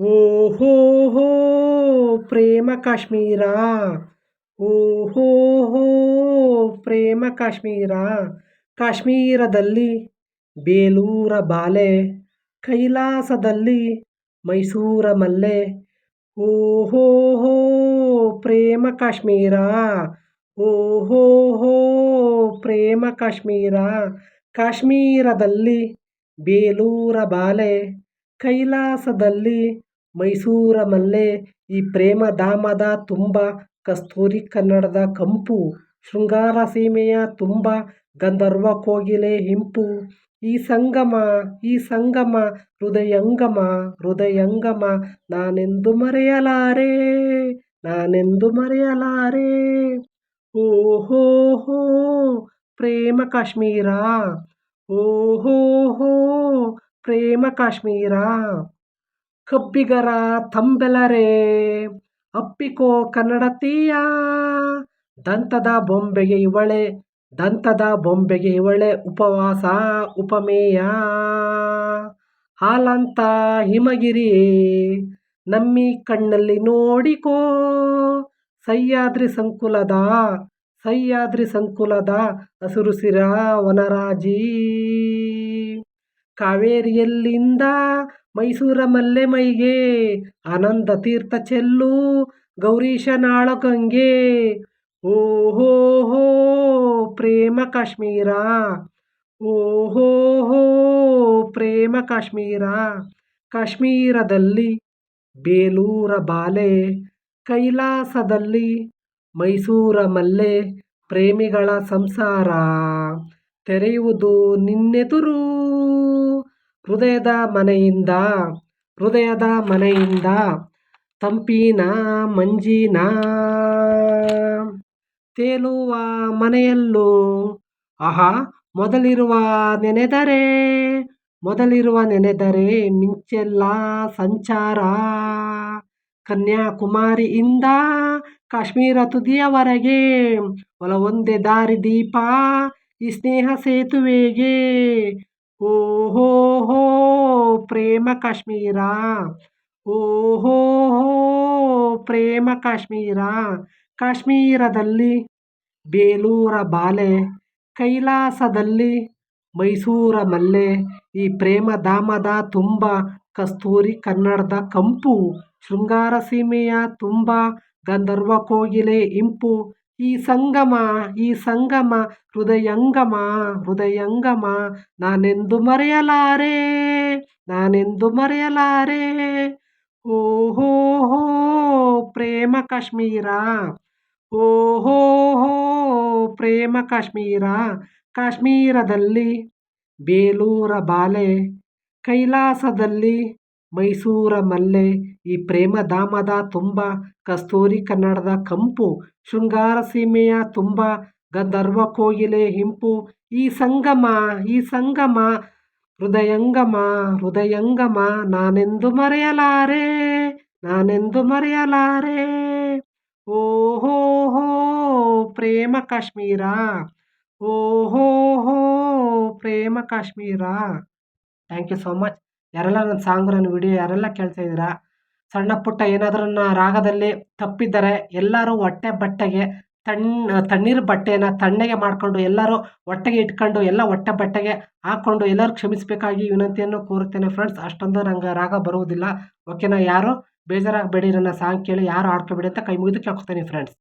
ಓಹೋ ಹೋ ಪ್ರೇಮ ಕಾಶ್ಮೀರ. ಓಹೋ ಹೋ ಪ್ರೇಮ ಕಾಶ್ಮೀರ. ಕಾಶ್ಮೀರದಲ್ಲಿ ಬೇಲೂರ ಬಾಲೆ, ಕೈಲಾಸದಲ್ಲಿ ಮೈಸೂರ ಮಲ್ಲೆ. ಓಹೋ ಪ್ರೇಮ ಕಾಶ್ಮೀರ. ಓಹೋ ಹೋ ಪ್ರೇಮ ಕಾಶ್ಮೀರ. ಕಾಶ್ಮೀರದಲ್ಲಿ ಬೇಲೂರ ಬಾಲೆ, ಕೈಲಾಸದಲ್ಲಿ ಮೈಸೂರ ಮಲ್ಲೆ, ಈ ಪ್ರೇಮಧಾಮದ ತುಂಬ ಕಸ್ತೂರಿ ಕನ್ನಡದ ಕಂಪು, ಶೃಂಗಾರ ಸೀಮೆಯ ತುಂಬ ಗಂಧರ್ವ ಕೋಗಿಲೆ ಇಂಪು ಈ ಸಂಗಮ ಈ ಸಂಗಮ, ಹೃದಯಂಗಮ ಹೃದಯಂಗಮ, ನಾನೆಂದು ಮರೆಯಲಾರೆ ನಾನೆಂದು ಮರೆಯಲಾರೆ. ಹೋ, ಪ್ರೇಮ ಕಾಶ್ಮೀರ ಹೋ, ಪ್ರೇಮ ಕಾಶ್ಮೀರ. ಕಬ್ಬಿಗರ ತಂಬೆಲರೆ, ಅಪ್ಪಿಕೋ ಕನ್ನಡತೀಯ, ದಂತದ ಬೊಂಬೆಗೆ ಇವಳೆ, ದಂತದ ಬೊಂಬೆಗೆ ಇವಳೆ ಉಪವಾಸ, ಉಪಮೇಯ. ಹಾಲಂತ ಹಿಮಗಿರಿ, ನಮ್ಮಿ ಕಣ್ಣಲ್ಲಿ ನೋಡಿಕೋ, ಸಹ್ಯಾದ್ರಿ ಸಂಕುಲದ ಸಹ್ಯಾದ್ರಿ ಸಂಕುಲದ ಹಸಿರುಸಿರ ವನರಾಜೀ ವನರಾಜಿ ಕಾವೇರಿಯಲ್ಲಿಂದ ಮೈಸೂರ ಮಲ್ಲೆ ಮೈಗೆ, ಆನಂದ ತೀರ್ಥ ಚೆಲ್ಲು, ಗೌರೀಶ ಗಂಗೆ. ಓಹೋ ಹೋ, ಪ್ರೇಮ ಕಾಶ್ಮೀರ. ಹೋ, ಪ್ರೇಮ ಕಾಶ್ಮೀರ. ಕಾಶ್ಮೀರದಲ್ಲಿ ಬೇಲೂರ ಬಾಲೆ, ಕೈಲಾಸದಲ್ಲಿ ಮೈಸೂರ ಮಲ್ಲೆ ಪ್ರೇಮಿಗಳ ಸಂಸಾರ. ತೆರೆಯುವುದು ನಿನ್ನೆದುರು. ಹೃದಯದ ಮನೆಯಿಂದ ಹೃದಯದ ಮನೆಯಿಂದ ತಂಪಿನ ಮಂಜಿನ. ತೇಲುವ ಮನೆಯಲ್ಲೂ, ಆಹಾ, ಮೊದಲಿರುವ ನೆನೆದರೆ ಮೊದಲಿರುವ ನೆನೆದರೆ ಮಿಂಚೆಲ್ಲ ಸಂಚಾರ. ಕನ್ಯಾಕುಮಾರಿಯಿಂದ ಕಾಶ್ಮೀರ ತುದಿಯವರೆಗೆ, ಒಲವೊಂದೇ ದಾರಿ ದೀಪ, ಈ ಸ್ನೇಹ ಸೇತುವೆಗೆ. ಓಹೋ ಹೋ, ಪ್ರೇಮ ಕಾಶ್ಮೀರ. ಓಹೋ ಹೋ, ಪ್ರೇಮ ಕಾಶ್ಮೀರ. ಕಾಶ್ಮೀರದಲ್ಲಿ ಬೇಲೂರ ಬಾಲೆ, ಕೈಲಾಸದಲ್ಲಿ ಮೈಸೂರ ಮಲ್ಲೆ, ಈ ಪ್ರೇಮ ಧಾಮದ ತುಂಬ ಕಸ್ತೂರಿ ಕನ್ನಡದ ಕಂಪು, ಶೃಂಗಾರ ಸೀಮೆಯ ತುಂಬ ಗಂಧರ್ವ ಕೋಗಿಲೆ ಇಂಪು ಈ ಸಂಗಮ ಈ ಸಂಗಮ, ಹೃದಯಂಗಮ ಹೃದಯಂಗಮ, ನಾನೆಂದು ಮರೆಯಲಾರೆ ನಾನೆಂದು ಮರೆಯಲಾರೆ. ಓಹೋ ಹೋ, ಪ್ರೇಮ ಕಾಶ್ಮೀರ. ಓಹೋ ಹೋ, ಪ್ರೇಮ ಕಾಶ್ಮೀರ. ಕಾಶ್ಮೀರದಲ್ಲಿ ಬೇಲೂರ ಬಾಲೆ, ಕೈಲಾಸದಲ್ಲಿ ಮೈಸೂರ ಮಲ್ಲೆ, ಈ ಪ್ರೇಮಧಾಮದ ತುಂಬ, ಕಸ್ತೂರಿ ಕನ್ನಡದ ಕಂಪು, ಶೃಂಗಾರ ಸೀಮೆಯ ತುಂಬ, ಗಂಧರ್ವ ಕೋಗಿಲೆ ಹಿಂಪು, ಈ ಸಂಗಮ ಈ ಸಂಗಮ, ಹೃದಯಂಗಮ ಹೃದಯಂಗಮ ನಾನೆಂದು ಮರೆಯಲಾರೆ ನಾನೆಂದು ಮರೆಯಲಾರೆ. ಓಹೋ ಹೋ, ಪ್ರೇಮ ಕಾಶ್ಮೀರ, ಓಹೋ ಹೋ, ಪ್ರೇಮ Kashmir. Thank you so much. ಯಾರೆಲ್ಲ ನನ್ನ ಸಾಂಗ್ ನನ್ನ ವಿಡಿಯೋ ಯಾರೆಲ್ಲ ಕೇಳ್ತಾ ಇದ್ದೀರಾ? ಸಣ್ಣ ಪುಟ್ಟ ಏನಾದರೂ ರಾಗದಲ್ಲಿ ತಪ್ಪಿದ್ದರೆ ಎಲ್ಲರೂ ಹೊಟ್ಟೆ ಬಟ್ಟೆಗೆ ತಣ್ಣ ತಣ್ಣೀರು ಬಟ್ಟೆಯನ್ನು ತಣ್ಣಗೆ ಮಾಡಿಕೊಂಡು ಎಲ್ಲರೂ ಹೊಟ್ಟೆಗೆ ಇಟ್ಕೊಂಡು ಎಲ್ಲ ಹೊಟ್ಟೆ ಬಟ್ಟೆಗೆ ಹಾಕ್ಕೊಂಡು ಎಲ್ಲರೂ ಕ್ಷಮಿಸಬೇಕಾಗಿ ವಿನಂತಿಯನ್ನು ಕೋರುತ್ತೇನೆ ಫ್ರೆಂಡ್ಸ್. ಅಷ್ಟೊಂದು ನಂಗೆ ರಾಗ ಬರುವುದಿಲ್ಲ. ಓಕೆನಾ ಯಾರು? ಬೇಜಾರಾಗಬೇಡಿ, ನನ್ನ ಸಾಂಗ್ ಕೇಳಿ ಯಾರು ಆಡ್ಕೋಬೇಡಿ ಅಂತ ಕೈ ಮುಗಿದು ಕೇಳ್ಕೊತೀನಿ ಫ್ರೆಂಡ್ಸ್.